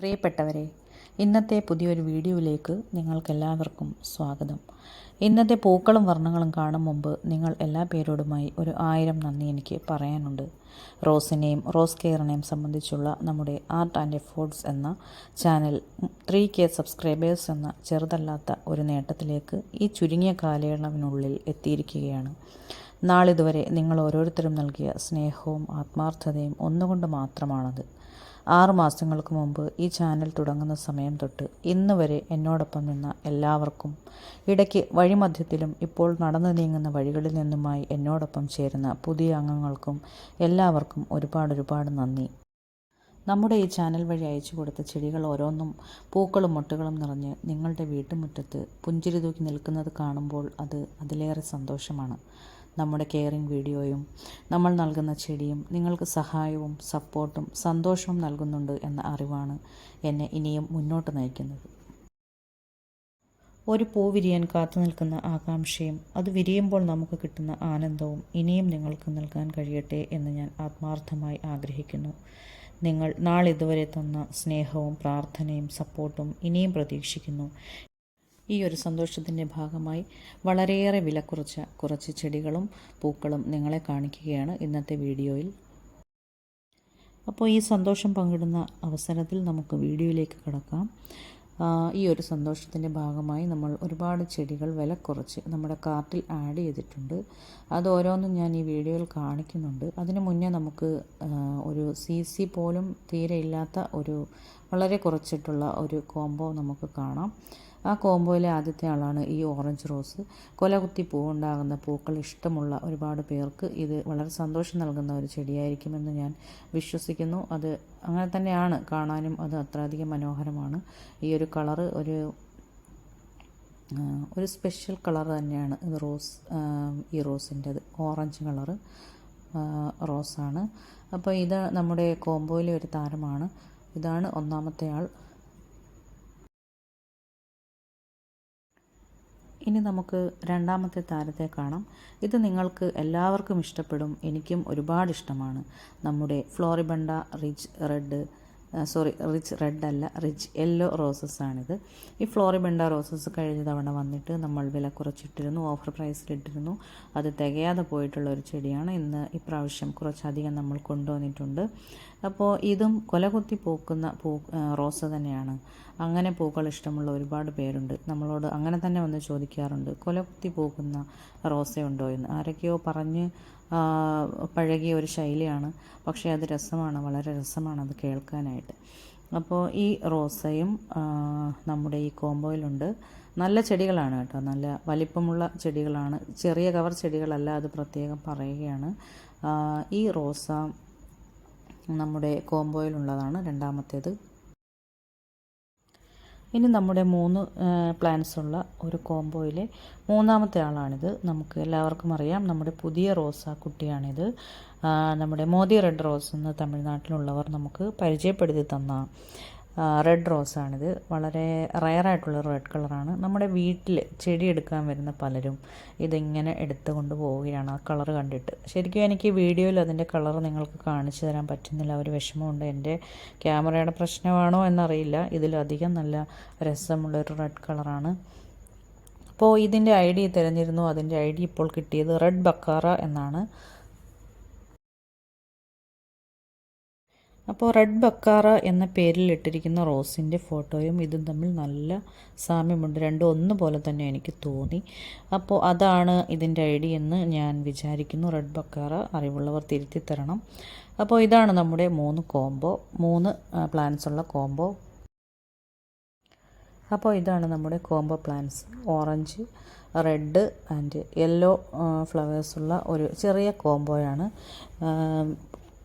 പ്രിയപ്പെട്ടവരെ ഇന്നത്തെ പുതിയൊരു വീഡിയോയിലേക്ക് നിങ്ങൾക്കെല്ലാവർക്കും സ്വാഗതം. ഇന്നത്തെ പൂക്കളും വർണങ്ങളും കാണും മുമ്പ് നിങ്ങൾ എല്ലാ പേരോടുമായി ഒരു ആയിരം നന്ദി എനിക്ക് പറയാനുണ്ട്. റോസിനെയും റോസ് കെയറിനെയും സംബന്ധിച്ചുള്ള നമ്മുടെ ആർട്ട് ആൻഡ് എഫോർട്സ് എന്ന ചാനൽ ത്രീ കെ സബ്സ്ക്രൈബേഴ്സ് എന്ന ചെറുതല്ലാത്ത ഒരു നേട്ടത്തിലേക്ക് ഈ ചുരുങ്ങിയ കാലയളവിനുള്ളിൽ എത്തിയിരിക്കുകയാണ്. നാളിതുവരെ നിങ്ങൾ ഓരോരുത്തരും നൽകിയ സ്നേഹവും ആത്മാർത്ഥതയും ഒന്നുകൊണ്ട് മാത്രമാണത്. ആറു മാസങ്ങൾക്ക് മുമ്പ് ഈ ചാനൽ തുടങ്ങുന്ന സമയം തൊട്ട് ഇന്ന് വരെ എന്നോടൊപ്പം നിന്ന എല്ലാവർക്കും ഇടയ്ക്ക് വഴിമധ്യത്തിലും ഇപ്പോൾ നടന്നു നീങ്ങുന്ന വഴികളിൽ നിന്നുമായി എന്നോടൊപ്പം ചേരുന്ന പുതിയ അംഗങ്ങൾക്കും എല്ലാവർക്കും ഒരുപാട് ഒരുപാട് നന്ദി. നമ്മുടെ ഈ ചാനൽ വഴി അയച്ചു കൊടുത്ത ചെടികൾ ഓരോന്നും പൂക്കളും മുട്ടകളും നിറഞ്ഞ് നിങ്ങളുടെ വീട്ടുമുറ്റത്ത് പുഞ്ചിരി തൂക്കി നിൽക്കുന്നത് കാണുമ്പോൾ അത് അതിലേറെ സന്തോഷമാണ്. നമ്മുടെ കെയറിംഗ് വീഡിയോയും നമ്മൾ നൽകുന്ന ചെടിയും നിങ്ങൾക്ക് സഹായവും സപ്പോർട്ടും സന്തോഷവും നൽകുന്നുണ്ട് എന്ന അറിവാണ് എന്നെ ഇനിയും മുന്നോട്ട് നയിക്കുന്നത്. ഒരു പൂ വിരിയാൻ കാത്തു നിൽക്കുന്ന ആകാംക്ഷയും അത് വിരിയുമ്പോൾ നമുക്ക് കിട്ടുന്ന ആനന്ദവും ഇനിയും നിങ്ങൾക്ക് നൽകാൻ കഴിയട്ടെ എന്ന് ഞാൻ ആത്മാർത്ഥമായി ആഗ്രഹിക്കുന്നു. നിങ്ങൾ നാളിതുവരെ തന്ന സ്നേഹവും പ്രാർത്ഥനയും സപ്പോർട്ടും ഇനിയും പ്രതീക്ഷിക്കുന്നു. ഈ ഒരു സന്തോഷത്തിന്റെ ഭാഗമായി വളരെയേറെ വില കുറച്ച കുറച്ച് ചെടികളും പൂക്കളും നിങ്ങളെ കാണിക്കുകയാണ് ഇന്നത്തെ വീഡിയോയിൽ. അപ്പോൾ ഈ സന്തോഷം പങ്കിടുന്ന അവസരത്തിൽ നമുക്ക് വീഡിയോയിലേക്ക് കിടക്കാം. ഈ ഒരു സന്തോഷത്തിന്റെ ഭാഗമായി നമ്മൾ ഒരുപാട് ചെടികൾ വില കുറച്ച് നമ്മുടെ കാർട്ടിൽ ആഡ് ചെയ്തിട്ടുണ്ട്. അത് ഓരോന്നും ഞാൻ ഈ വീഡിയോയിൽ കാണിക്കുന്നുണ്ട്. അതിന് മുന്നേ നമുക്ക് ഒരു സി സി പോലും തീരെ ഇല്ലാത്ത ഒരു വളരെ കുറച്ചിട്ടുള്ള ഒരു കോംബോ നമുക്ക് കാണാം. ആ കോംബോയിലെ ആദ്യത്തെ ആളാണ് ഈ ഓറഞ്ച് റോസ്. കൊലകുത്തി പൂവുണ്ടാകുന്ന പൂക്കൾ ഇഷ്ടമുള്ള ഒരുപാട് പേർക്ക് ഇത് വളരെ സന്തോഷം നൽകുന്ന ഒരു ചെടിയായിരിക്കുമെന്ന് ഞാൻ വിശ്വസിക്കുന്നു. അത് അങ്ങനെ തന്നെയാണ്. കാണാനും അത് അത്രയധികം മനോഹരമാണ്. ഈ ഒരു കളറ് ഒരു ഒരു സ്പെഷ്യൽ കളർ തന്നെയാണ്. ഇത് റോസ് ഈ റോസിന്റെത്. Orange colour റോസാണ്. അപ്പോൾ ഇത് നമ്മുടെ കോംബോയിലെ ഒരു താരമാണ്. ഇതാണ് ഒന്നാമത്തെ ആൾ. ഇനി നമുക്ക് രണ്ടാമത്തെ താരത്തെ കാണാം. ഇത് നിങ്ങൾക്ക് എല്ലാവർക്കും ഇഷ്ടപ്പെടും എനിക്കും ഒരുപാട് ഇഷ്ടമാണ്. നമ്മുടെ floribunda rich red sorry rich red അല്ല റിച്ച് യെല്ലോ റോസസ് ആണിത്. ഈ ഫ്ലോറിബെണ്ട റോസസ് കഴിഞ്ഞ തവണ വന്നിട്ട് നമ്മൾ വില കുറച്ചിട്ടിരുന്നു ഓഫർ പ്രൈസിലിട്ടിരുന്നു അത് തികയാതെ പോയിട്ടുള്ള ഒരു ചെടിയാണ്. ഇന്ന് ഇപ്രാവശ്യം കുറച്ചധികം നമ്മൾ കൊണ്ടുവന്നിട്ടുണ്ട്. അപ്പോൾ ഇതും കൊലകുത്തി പൂക്കുന്ന പൂ റോസ് തന്നെയാണ്. അങ്ങനെ പൂക്കൾ ഇഷ്ടമുള്ള ഒരുപാട് പേരുണ്ട്. നമ്മളോട് അങ്ങനെ തന്നെ വന്ന് ചോദിക്കാറുണ്ട് കൊലകുത്തി പൂക്കുന്ന റോസയുണ്ടോ എന്ന്. ആരൊക്കെയോ പറഞ്ഞ് പഴകിയ ഒരു ശൈലിയാണ്. പക്ഷേ അത് രസമാണ് വളരെ രസമാണ് അത് കേൾക്കാനായിട്ട്. അപ്പോൾ ഈ റോസയും നമ്മുടെ ഈ കോമ്പോയിലുണ്ട് നല്ല ചെടികളാണ് കേട്ടോ. നല്ല വലിപ്പമുള്ള ചെടികളാണ്. ചെറിയ കവർ ചെടികളല്ല അത് പ്രത്യേകം പറയുകയാണ്. ഈ റോസ നമ്മുടെ കോമ്പോയിലുള്ളതാണ് രണ്ടാമത്തേത്. ഇനി നമ്മുടെ മൂന്ന് പ്ലാന്റ്സ് ഉള്ള ഒരു കോംബോയിലെ മൂന്നാമത്തെ ആളാണിത്. നമുക്ക് എല്ലാവർക്കും അറിയാം നമ്മുടെ പുതിയ റോസ കുട്ടിയാണിത്. നമ്മുടെ മോദി റെഡ് റോസ് എന്ന് തമിഴ്നാട്ടിലുള്ളവർ നമുക്ക് പരിചയപ്പെടുത്തി തന്ന റെഡ് റോസാണിത് വളരെ റയറായിട്ടുള്ള റെഡ് കളറാണ് നമ്മുടെ വീട്ടിൽ ചെടി എടുക്കാൻ വരുന്ന പലരും ഇതിങ്ങനെ എടുത്തു കൊണ്ട് പോവുകയാണ് ആ കളർ കണ്ടിട്ട്. ശരിക്കും എനിക്ക് വീഡിയോയിൽ അതിന്റെ കളർ നിങ്ങൾക്ക് കാണിച്ചു തരാൻ പറ്റുന്നില്ല. ഒരു വിഷമമുണ്ട്. എന്റെ ക്യാമറയുടെ പ്രശ്നമാണോ എന്നറിയില്ല. ഇതിലധികം നല്ല രസമുള്ളൊരു റെഡ് കളറാണ് അപ്പോൾ ഇതിന്റെ ഐ ഡി തിരഞ്ഞിരുന്നു. അതിന്റെ ഐ ഡി ഇപ്പോൾ കിട്ടിയത് റെഡ് ബക്കാറ എന്നാണ്. അപ്പോൾ റെഡ് ബക്കാറ എന്ന പേരിൽ ഇട്ടിരിക്കുന്ന റോസിന്റെ ഫോട്ടോയും ഇതും തമ്മിൽ നല്ല സാമ്യമുണ്ട്. രണ്ടും ഒന്ന് പോലെ തന്നെ എനിക്ക് തോന്നി. അപ്പോൾ അതാണ് ഇതിന്റെ ഐഡി എന്ന് ഞാൻ വിചാരിക്കുന്നു. റെഡ് ബക്കാറ അറിവുള്ളവർ തിരുത്തി തരണം. അപ്പോൾ ഇതാണ് നമ്മുടെ മൂന്ന് കോംബോ മൂന്ന് പ്ലാൻസ് ഉള്ള കോംബോ. അപ്പോൾ ഇതാണ് നമ്മുടെ combo plants orange red and yellow ഫ്ലവേഴ്സുള്ള ഒരു ചെറിയ കോംബോയാണ്.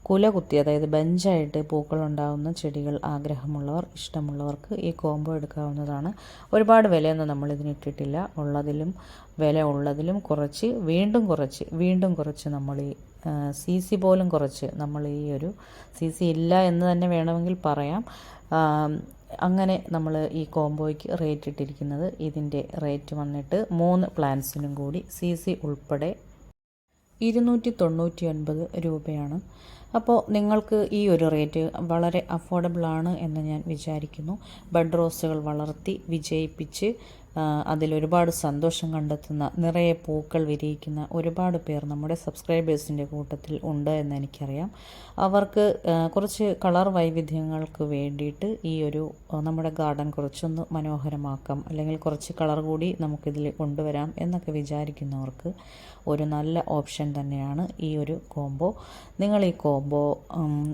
കുല കുത്തി അതായത് ബെഞ്ചായിട്ട് പൂക്കളുണ്ടാകുന്ന ചെടികൾ ആഗ്രഹമുള്ളവർ ഇഷ്ടമുള്ളവർക്ക് ഈ കോംബോ എടുക്കാവുന്നതാണ്. ഒരുപാട് വിലയൊന്നും നമ്മൾ ഇതിനിട്ടിട്ടില്ല ഉള്ളതിലും വില ഉള്ളതിലും കുറച്ച് വീണ്ടും കുറച്ച് വീണ്ടും കുറച്ച് നമ്മൾ ഈ സി സി പോലും കുറച്ച് നമ്മൾ ഈ ഒരു സി സി ഇല്ല എന്ന് തന്നെ വേണമെങ്കിൽ പറയാം. അങ്ങനെ നമ്മൾ ഈ കോംബോയ്ക്ക് റേറ്റ് ഇട്ടിരിക്കുന്നത് ഇതിന്റെ റേറ്റ് വന്നിട്ട് മൂന്ന് പ്ലാൻസിനും കൂടി സി സി ഉൾപ്പെടെ ഇരുന്നൂറ്റി തൊണ്ണൂറ്റി ഒൻപത് രൂപയാണ്. അപ്പോൾ നിങ്ങൾക്ക് ഈ ഒരു റേറ്റ് വളരെ അഫോർഡബിൾ ആണ് എന്ന് ഞാൻ വിചാരിക്കുന്നു. ബഡ് റോസുകൾ വളർത്തി വിജയിപ്പിച്ച് അതിലൊരുപാട് സന്തോഷം കണ്ടെത്തുന്ന നിറയെ പൂക്കൾ വിരിയിക്കുന്ന ഒരുപാട് പേർ നമ്മുടെ സബ്സ്ക്രൈബേഴ്സിന്റെ കൂട്ടത്തിൽ ഉണ്ട് എന്ന് എനിക്കറിയാം. അവർക്ക് കുറച്ച് കളർ വൈവിധ്യങ്ങൾക്ക് വേണ്ടിയിട്ട് ഈ ഒരു നമ്മുടെ ഗാർഡൻ കുറച്ചൊന്ന് മനോഹരമാക്കാം. അല്ലെങ്കിൽ കുറച്ച് കളർ കൂടി നമുക്കിതിൽ കൊണ്ടുവരാം എന്നൊക്കെ വിചാരിക്കുന്നവർക്ക് ഒരു നല്ല ഓപ്ഷൻ തന്നെയാണ് ഈ ഒരു കോംബോ. നിങ്ങൾ ഈ കോംബോ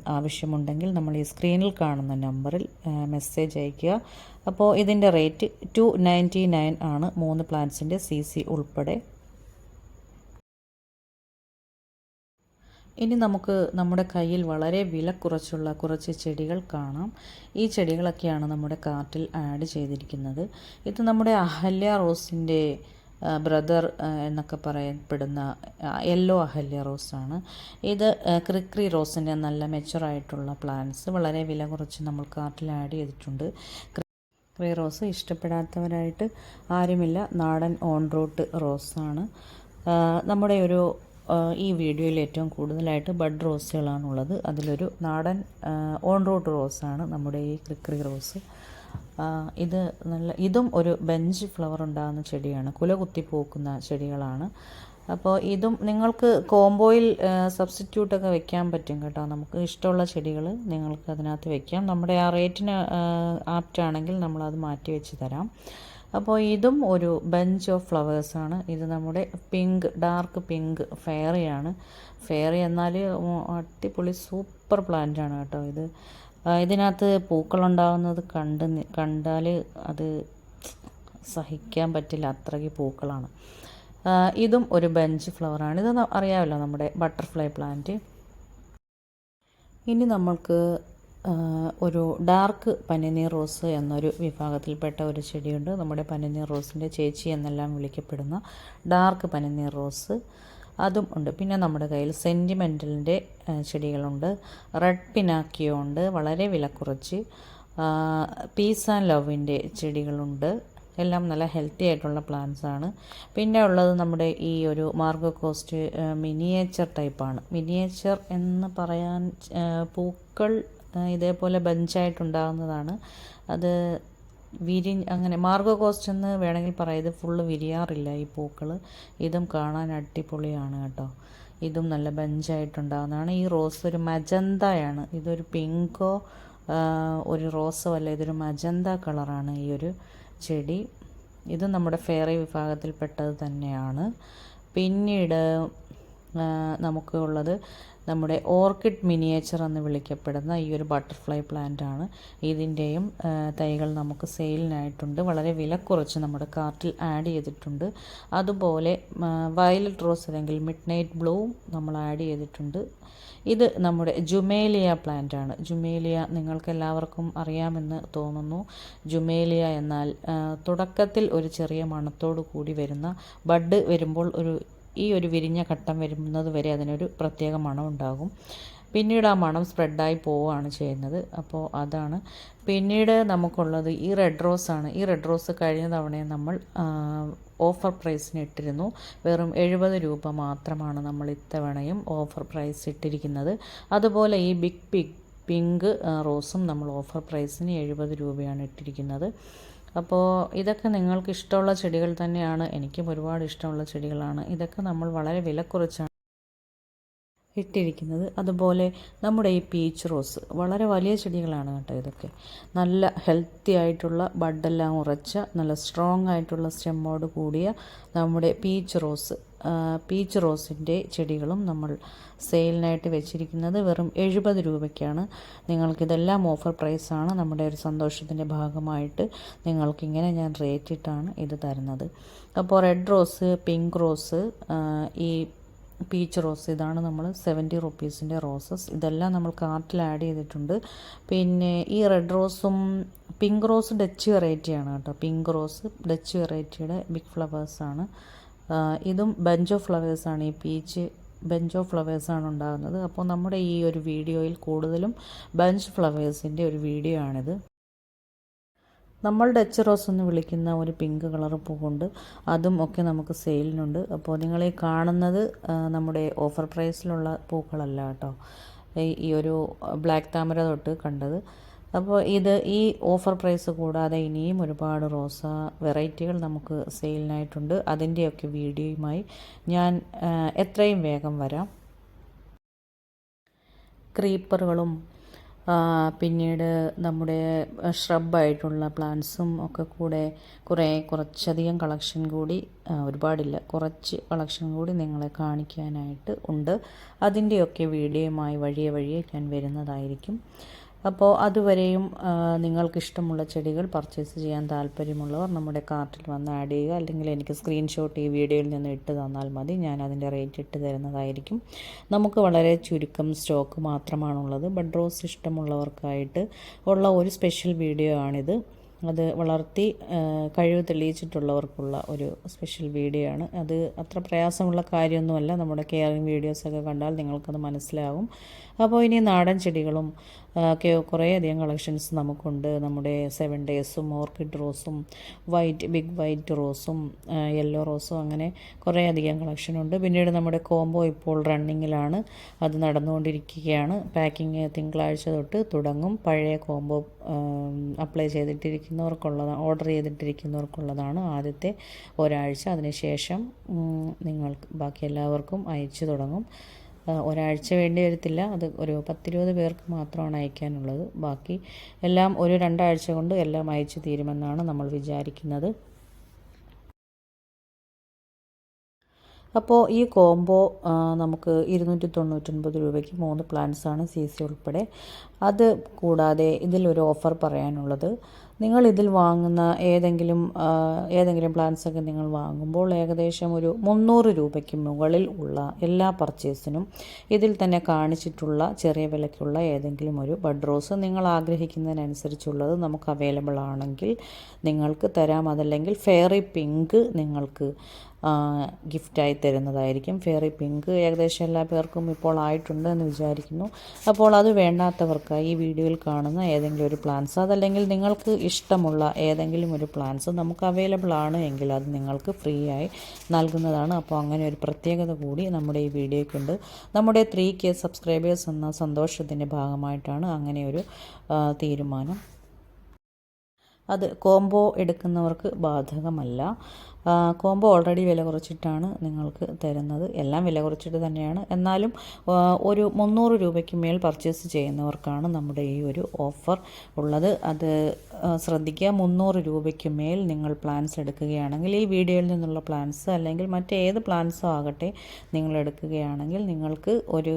ആവശ്യമുണ്ടെങ്കിൽ നമ്മൾ ഈ സ്ക്രീനിൽ കാണുന്ന നമ്പറിൽ മെസ്സേജ് അയയ്ക്കുക. അപ്പോൾ ഇതിന്റെ റേറ്റ് ടു നയന്റി നയൻ ആണ് മൂന്ന് പ്ലാന്റ്സിന്റെ സി സി ഉൾപ്പെടെ. ഇനി നമുക്ക് നമ്മുടെ കയ്യിൽ വളരെ വില കുറച്ചുള്ള കുറച്ച് ചെടികൾ കാണാം. ഈ ചെടികളൊക്കെയാണ് നമ്മുടെ കാർട്ടിൽ ആഡ് ചെയ്തിരിക്കുന്നത്. ഇത് നമ്മുടെ അഹല്യ റോസിന്റെ ബ്രദർ എന്നൊക്കെ പറയപ്പെടുന്ന യെല്ലോ അഹല്യ റോസാണ് ഇത് ക്രിക്രി റോസിന്റെ നല്ല മെച്ചുറായിട്ടുള്ള പ്ലാന്റ്സ്. വളരെ വില കുറച്ച് നമ്മൾ കാർട്ടിൽ ആഡ് ചെയ്തിട്ടുണ്ട്. ക്രിക്രി റോസ് ഇഷ്ടപ്പെടാത്തവരായിട്ട് ആരുമില്ല. നാടൻ ഓൺ റൂട്ട് റോസാണ്. നമ്മുടെ ഒരു ഈ വീഡിയോയിൽ ഏറ്റവും കൂടുതലായിട്ട് ബഡ് റോസുകളാണുള്ളത്. അതിലൊരു നാടൻ ഓൺ റൂട്ട് റോസാണ് നമ്മുടെ ഈ ക്രിക്രി റോസ്. ഇത് നല്ല ഇതും ഒരു ബെഞ്ച് ഫ്ലവർ ഉണ്ടാകുന്ന ചെടിയാണ്. കുല കുത്തി പൂക്കുന്ന ചെടികളാണ്. അപ്പോൾ ഇതും നിങ്ങൾക്ക് കോംബോയിൽ സബ്സ്റ്റിറ്റ്യൂട്ടൊക്കെ വെക്കാൻ പറ്റും കേട്ടോ. നമുക്ക് ഇഷ്ടമുള്ള ചെടികൾ നിങ്ങൾക്ക് അതിനകത്ത് വെക്കാം. നമ്മുടെ ആ റേറ്റിന് ആപ്റ്റാണെങ്കിൽ നമ്മളത് മാറ്റി വെച്ച് തരാം. അപ്പോൾ ഇതും ഒരു ബെഞ്ച് ഓഫ് ഫ്ലവേഴ്സാണ് ഇത് നമ്മുടെ പിങ്ക് ഡാർക്ക് പിങ്ക് ഫെയറിയാണ് ഫെയറി എന്നാൽ അടിപൊളി സൂപ്പർ പ്ലാന്റ് ആണ് കേട്ടോ ഇത്. ഇതിനകത്ത് പൂക്കളുണ്ടാകുന്നത് കണ്ട് കണ്ടാൽ അത് സഹിക്കാൻ പറ്റില്ല. അത്രയ്ക്ക് പൂക്കളാണ്. ഇതും ഒരു ബെഞ്ച് ഫ്ലവറാണ് ഇത് അറിയാമല്ലോ നമ്മുടെ ബട്ടർഫ്ലൈ പ്ലാന്റ് ഇനി നമ്മൾക്ക് ഒരു ഡാർക്ക് പനിനീർ റോസ് എന്നൊരു വിഭാഗത്തിൽപ്പെട്ട ഒരു ചെടിയുണ്ട്. നമ്മുടെ പനിനീർ റോസിന്റെ ചേച്ചി എന്നെല്ലാം വിളിക്കപ്പെടുന്ന ഡാർക്ക് പനിനീർ റോസ് അതും ഉണ്ട്. പിന്നെ നമ്മുടെ കയ്യിൽ സെന്റിമെന്റലിന്റെ ചെടികളുണ്ട്. റെഡ് പിനാക്കിയോ ഉണ്ട്. വളരെ വില കുറച്ച് പീസ് ആൻഡ് ലവിന്റെ ചെടികളുണ്ട്. എല്ലാം നല്ല ഹെൽത്തി ആയിട്ടുള്ള പ്ലാന്റ്സ് ആണ്. പിന്നെ ഉള്ളത് നമ്മുടെ ഈ ഒരു മാർഗോ കോസ്റ്റ് മിനിയേച്ചർ ടൈപ്പാണ് മിനിയേച്ചർ എന്ന് പറയാൻ പൂക്കൾ ഇതേപോലെ ബഞ്ചായിട്ടുണ്ടാകുന്നതാണ് അത് വിരി അങ്ങനെ മാർഗോ കോസ്റ്റ് എന്ന് വേണമെങ്കിൽ പറയാം. ഇത് ഫുള്ള് വിരിയാറില്ല ഈ പൂക്കൾ ഇതും കാണാൻ അടിപൊളിയാണ് കേട്ടോ. ഇതും നല്ല ബഞ്ചായിട്ടുണ്ടാകുന്നതാണ് ഈ റോസ് ഒരു മജന്തയാണ് ഇതൊരു പിങ്കോ ഒരു റോസോ അല്ല ഇതൊരു മജന്ത കളറാണ് ഈ ഒരു ചെടി. ഇത് നമ്മുടെ ഫെയറി വിഭാഗത്തിൽപ്പെട്ടത് തന്നെയാണ്. പിന്നീട് നമുക്ക് ഉള്ളത് നമ്മുടെ ഓർക്കിഡ് മിനിയേച്ചർ എന്ന് വിളിക്കപ്പെടുന്ന ഈ ഒരു ബട്ടർഫ്ലൈ പ്ലാന്റ് ആണ്. ഇതിന്റെയും തൈകൾ നമുക്ക് സെയിലിനായിട്ടുണ്ട്. വളരെ വില കുറച്ച് നമ്മുടെ കാർട്ടിൽ ആഡ് ചെയ്തിട്ടുണ്ട്. അതുപോലെ വയലറ്റ് റോസ് അല്ലെങ്കിൽ മിഡ് നൈറ്റ് ബ്ലൂവും നമ്മൾ ആഡ് ചെയ്തിട്ടുണ്ട്. ഇത് നമ്മുടെ ജുമേലിയ പ്ലാന്റ് ആണ്. ജുമേലിയ നിങ്ങൾക്ക് എല്ലാവർക്കും അറിയാമെന്ന് തോന്നുന്നു. ജുമേലിയ എന്നാൽ തുടക്കത്തിൽ ഒരു ചെറിയ മണത്തോടു കൂടി വരുന്ന ബഡ് വരുമ്പോൾ ഒരു ഈ ഒരു വിരിഞ്ഞ ഘട്ടം വരുന്നത് വരെ അതിനൊരു പ്രത്യേക മണം ഉണ്ടാകും. പിന്നീട് ആ മണം സ്പ്രെഡായി പോവുകയാണ് ചെയ്യുന്നത്. അപ്പോൾ അതാണ്. പിന്നീട് നമുക്കുള്ളത് ഈ റെഡ് റോസ് ആണ്. ഈ റെഡ് റോസ് കഴിഞ്ഞ തവണയും നമ്മൾ ഓഫർ പ്രൈസിന് ഇട്ടിരുന്നു. വെറും എഴുപത് രൂപ മാത്രമാണ് നമ്മൾ ഇത്തവണയും ഓഫർ പ്രൈസ് ഇട്ടിരിക്കുന്നത്. അതുപോലെ ഈ ബിഗ് പിഗ് പിങ്ക് റോസും നമ്മൾ ഓഫർ പ്രൈസിന് എഴുപത് രൂപയാണ് ഇട്ടിരിക്കുന്നത്. അപ്പോൾ ഇതൊക്കെ നിങ്ങൾക്ക് ഇഷ്ടമുള്ള ചെടികൾ തന്നെയാണ്. എനിക്കും ഒരുപാട് ഇഷ്ടമുള്ള ചെടികളാണ്. ഇതൊക്കെ നമ്മൾ വളരെ വില കുറച്ചാണ് ഇട്ടിരിക്കുന്നത്. അതുപോലെ നമ്മുടെ ഈ പീച്ച് റോസ് വളരെ വലിയ ചെടികളാണ് കേട്ടോ ഇതൊക്കെ. നല്ല ഹെൽത്തി ആയിട്ടുള്ള ബഡ് എല്ലാം ഉറച്ച നല്ല സ്ട്രോങ് ആയിട്ടുള്ള സ്റ്റെമ്മോട് കൂടിയ നമ്മുടെ പീച്ച് റോസ് പീച്ച് റോസിന്റെ ചെടികളും നമ്മൾ സെയിലിനായിട്ട് വെച്ചിരിക്കുന്നത് വെറും എഴുപത് രൂപയ്ക്കാണ്. നിങ്ങൾക്കിതെല്ലാം ഓഫർ പ്രൈസാണ്. നമ്മുടെ ഒരു സന്തോഷത്തിന്റെ ഭാഗമായിട്ട് നിങ്ങൾക്കിങ്ങനെ ഞാൻ റേറ്റിട്ടാണ് ഇത് തരുന്നത്. അപ്പോൾ റെഡ് റോസ് പിങ്ക് റോസ് ഈ പീച്ച് റോസ് ഇതാണ് നമ്മൾ സെവന്റി റുപ്പീസിന്റെ റോസസ്. ഇതെല്ലാം നമ്മൾ കാർട്ടിൽ ആഡ് ചെയ്തിട്ടുണ്ട്. പിന്നെ ഈ റെഡ് റോസും പിങ്ക് റോസ് ഡച്ച് വെറൈറ്റിയാണ് കേട്ടോ. പിങ്ക് റോസ് ഡച്ച് വെറൈറ്റിയുടെ ബിഗ് ഫ്ലവേഴ്സാണ്. ഇതും ബഞ്ച് ഓഫ് ഫ്ലവേഴ്സാണ് ഈ പീച്ച് ബഞ്ച് ഓഫ് ഫ്ലവേഴ്സാണ് ഉണ്ടാകുന്നത്. അപ്പോൾ നമ്മുടെ ഈ ഒരു വീഡിയോയിൽ കൂടുതലും ബഞ്ച് ഫ്ലവേഴ്സിന്റെ ഒരു വീഡിയോ ആണിത്. നമ്മൾ ഡച്ച് റോസ് എന്ന് വിളിക്കുന്ന ഒരു പിങ്ക് കളർ പൂവുണ്ട്. അതും ഒക്കെ നമുക്ക് സെയിലിനുണ്ട്. അപ്പോൾ നിങ്ങൾ ഈ കാണുന്നത് നമ്മുടെ ഓഫർ പ്രൈസിലുള്ള പൂക്കളല്ല കേട്ടോ. ഈ ഒരു ബ്ലാക്ക് താമര തൊട്ട് കണ്ടത്. അപ്പോൾ ഇത് ഈ ഓഫർ പ്രൈസ് കൂടാതെ ഇനിയും ഒരുപാട് റോസ വെറൈറ്റികൾ നമുക്ക് സെയിലിനായിട്ടുണ്ട്. അതിന്റെയൊക്കെ വീഡിയോയുമായി ഞാൻ എത്രയും വേഗം വരാം. ക്രീപ്പറുകളും പിന്നീട് നമ്മുടെ ഷ്രബായിട്ടുള്ള പ്ലാന്റ്സും ഒക്കെ കൂടെ കുറേ കുറച്ചധികം കളക്ഷൻ കൂടി ഒരുപാടില്ല കുറച്ച് കളക്ഷൻ കൂടി നിങ്ങളെ കാണിക്കാനായിട്ട് ഉണ്ട്. അതിന്റെയൊക്കെ വീഡിയോയുമായി വഴിയെ വഴിയെ ഞാൻ വരുന്നതായിരിക്കും. അപ്പോൾ അതുവരെയും നിങ്ങൾക്കിഷ്ടമുള്ള ചെടികൾ പർച്ചേസ് ചെയ്യാൻ താല്പര്യമുള്ളവർ നമ്മുടെ കാർട്ടിൽ വന്ന് ആഡ് ചെയ്യുക. അല്ലെങ്കിൽ എനിക്ക് സ്ക്രീൻഷോട്ട് ഈ വീഡിയോയിൽ നിന്ന് ഇട്ട് തന്നാൽ മതി. ഞാൻ അതിന്റെ റേറ്റ് ഇട്ട് തരുന്നതായിരിക്കും. നമുക്ക് വളരെ ചുരുക്കം സ്റ്റോക്ക് മാത്രമാണുള്ളത്. ബഡ് റോസ് ഇഷ്ടമുള്ളവർക്കായിട്ട് ഉള്ള ഒരു സ്പെഷ്യൽ വീഡിയോ ആണിത്. അത് വളർത്തി കഴിവ് തെളിയിച്ചിട്ടുള്ളവർക്കുള്ള ഒരു സ്പെഷ്യൽ വീഡിയോ ആണ്. അത് അത്ര പ്രയാസമുള്ള കാര്യമൊന്നുമല്ല. നമ്മുടെ കെയറിങ് വീഡിയോസൊക്കെ കണ്ടാൽ നിങ്ങൾക്കത് മനസ്സിലാകും അപ്പോൾ ഇനി നാടൻ ചെടികളും ഒക്കെ കുറേയധികം കളക്ഷൻസ് നമുക്കുണ്ട്. നമ്മുടെ സെവൻ ഡേയ്സും ഓർക്കിഡ് റോസും വൈറ്റ് ബിഗ് വൈറ്റ് റോസും യെല്ലോ റോസും അങ്ങനെ കുറേയധികം കളക്ഷനുണ്ട് പിന്നീട് നമ്മുടെ കോംബോ ഇപ്പോൾ റണ്ണിങ്ങിലാണ് അത് നടന്നുകൊണ്ടിരിക്കുകയാണ്. പാക്കിങ് തിങ്കളാഴ്ച തൊട്ട് തുടങ്ങും. പഴയ കോംബോ അപ്ലൈ ചെയ്തിട്ടിരിക്കുന്നവർക്കുള്ളതാണ് ഓർഡർ ചെയ്തിട്ടിരിക്കുന്നവർക്കുള്ളതാണ് ആദ്യത്തെ ഒരാഴ്ച. അതിനുശേഷം നിങ്ങൾ നിങ്ങൾക്ക് ബാക്കി എല്ലാവർക്കും അയച്ചു തുടങ്ങും. ഒരാഴ്ച വേണ്ടി വരത്തില്ല. അത് ഒരു പത്തിരുപത് പേർക്ക് മാത്രമാണ് അയക്കാനുള്ളത്. ബാക്കി എല്ലാം ഒരു രണ്ടാഴ്ച കൊണ്ട് എല്ലാം അയച്ചു തീരുമെന്നാണ് നമ്മൾ വിചാരിക്കുന്നത്. അപ്പോൾ ഈ കോംബോ നമുക്ക് ഇരുന്നൂറ്റി തൊണ്ണൂറ്റൊൻപത് രൂപയ്ക്ക് മൂന്ന് പ്ലാൻസാണ് സി സി ഉൾപ്പെടെ. അത് കൂടാതെ ഇതിലൊരു ഓഫർ പറയാനുള്ളത്. നിങ്ങൾ ഇതിൽ വാങ്ങുന്ന ഏതെങ്കിലും ഏതെങ്കിലും പ്ലാൻസ് ഒക്കെ നിങ്ങൾ വാങ്ങുമ്പോൾ ഏകദേശം ഒരു മുന്നൂറ് രൂപയ്ക്ക് മുകളിൽ ഉള്ള എല്ലാ പർച്ചേസിനും ഇതിൽ തന്നെ കാണിച്ചിട്ടുള്ള ചെറിയ വിലയ്ക്കുള്ള ഏതെങ്കിലും ഒരു ബഡ് റോസ് നിങ്ങൾ ആഗ്രഹിക്കുന്നതിനനുസരിച്ചുള്ളത് നമുക്ക് അവൈലബിൾ ആണെങ്കിൽ നിങ്ങൾക്ക് തരാം. അതല്ലെങ്കിൽ ഫെയറി പിങ്ക് നിങ്ങൾക്ക് ഗിഫ്റ്റായി തരുന്നതായിരിക്കും. ഫെയറി പിങ്ക് ഏകദേശം എല്ലാ പേർക്കും ഇപ്പോൾ ആയിട്ടുണ്ട് എന്ന് വിചാരിക്കുന്നു. അപ്പോൾ അത് വേണ്ടാത്തവർക്കായി ഈ വീഡിയോയിൽ കാണുന്ന ഏതെങ്കിലും ഒരു പ്ലാൻസ് അതല്ലെങ്കിൽ നിങ്ങൾക്ക് ഇഷ്ടമുള്ള ഏതെങ്കിലും ഒരു പ്ലാൻസ് നമുക്ക് അവൈലബിൾ ആണ് എങ്കിൽ അത് നിങ്ങൾക്ക് ഫ്രീ ആയി നൽകുന്നതാണ്. അപ്പോൾ അങ്ങനെ ഒരു പ്രത്യേകത കൂടി നമ്മുടെ ഈ വീഡിയോയ്ക്കുണ്ട് നമ്മുടെ ത്രീ കെ സബ്സ്ക്രൈബേഴ്സ് എന്ന സന്തോഷത്തിന്റെ ഭാഗമായിട്ടാണ് അങ്ങനെ ഒരു തീരുമാനം. അത് കോംബോ എടുക്കുന്നവർക്ക് ബാധകമല്ല. കോംബോ ഓൾറെഡി വില കുറച്ചിട്ടാണ് നിങ്ങൾക്ക് തരുന്നത്. എല്ലാം വില കുറച്ചിട്ട് തന്നെയാണ്. എന്നാലും ഒരു മുന്നൂറ് രൂപയ്ക്ക് മേൽ പർച്ചേസ് ചെയ്യുന്നവർക്കാണ് നമ്മുടെ ഈ ഒരു ഓഫർ ഉള്ളത്. അത് ശ്രദ്ധിക്കുക. മുന്നൂറ് രൂപയ്ക്ക് മേൽ നിങ്ങൾ പ്ലാൻസ് എടുക്കുകയാണെങ്കിൽ ഈ വീഡിയോയിൽ നിന്നുള്ള പ്ലാൻസ് അല്ലെങ്കിൽ മറ്റേത് പ്ലാൻസോ ആകട്ടെ നിങ്ങൾ എടുക്കുകയാണെങ്കിൽ നിങ്ങൾക്ക് ഒരു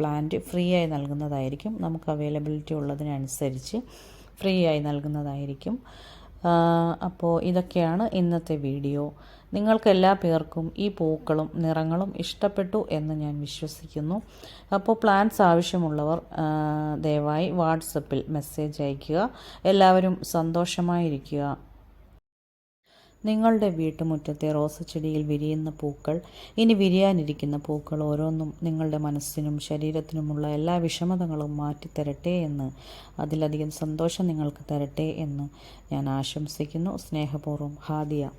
പ്ലാന്റ് ഫ്രീ ആയി നൽകുന്നതായിരിക്കും. നമുക്ക് അവൈലബിലിറ്റി ഉള്ളതിനനുസരിച്ച്. ഫ്രീ ആയി നൽകുന്നതായിരിക്കും അപ്പോൾ ഇതൊക്കെയാണ് ഇന്നത്തെ വീഡിയോ. നിങ്ങൾക്ക് എല്ലാ പേർക്കും ഈ പൂക്കളും നിറങ്ങളും ഇഷ്ടപ്പെട്ടു എന്ന് ഞാൻ വിശ്വസിക്കുന്നു. അപ്പോൾ പ്ലാൻസ് ആവശ്യമുള്ളവർ ദയവായി വാട്സപ്പിൽ മെസ്സേജ് അയയ്ക്കുക. എല്ലാവരും സന്തോഷമായിരിക്കുക. നിങ്ങളുടെ വീട്ടുമുറ്റത്തെ റോസ് ചെടിയിൽ വിരിയുന്ന പൂക്കൾ ഇനി വിരിയാനിരിക്കുന്ന പൂക്കൾ ഓരോന്നും നിങ്ങളുടെ മനസ്സിനും ശരീരത്തിനുമുള്ള എല്ലാ വിഷമതകളും മാറ്റിത്തരട്ടെ എന്ന് അതിലധികം സന്തോഷം നിങ്ങൾക്ക് തരട്ടെ എന്ന് ഞാൻ ആശംസിക്കുന്നു. സ്നേഹപൂർവം ഹാദിയ.